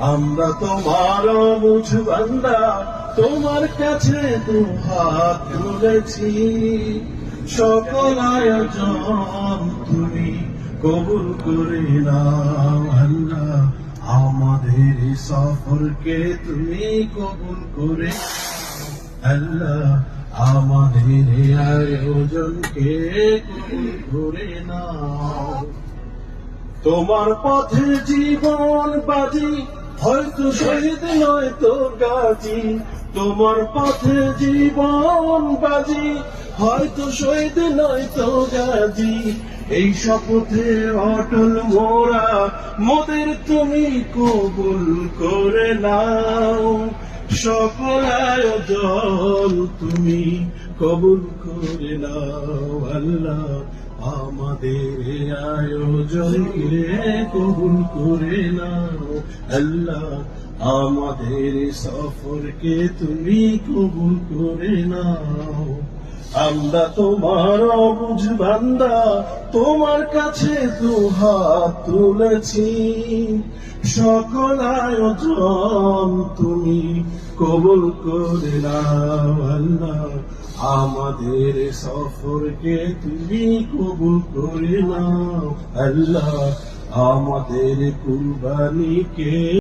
আমরা তোমার বুঝ বান্দা, তোমার কাছে দু হাত তুলেছি। সকল আয়োজন তুমি কবুল করে নাও আল্লাহ আমাদের সফরকে তুমি কবুল করে আল্লাহ আমাদের আয়োজনকে কবুল করে নাও। তোমার পথে জীবন বাজি হয়তো শহীদ নয় তো গাজী, তোমার পথে জীবন বাজি। হয়তো শহীদ নয় তো গাজী, এই শপথে অটল মোরা, মোদের তুমি কবুল করে নাও। সকল আয়োজন তুমি কবুল করে নাও আল্লাহ। আমাদের আয়োজন কবুল করে নাও আল্লাহ। আমাদের সফরকে তুমি কবুল করে নাও। আমরা তোমার অবুঝ বান্দা, তোমার কাছে দু হাত তুলেছি। সকল আয়োজন তুমি কবুল করে নাও আল্লাহ। আমাদের সফরকে তুমি কবুল করে নাও আল্লাহ। আমাদের কুরবানিকে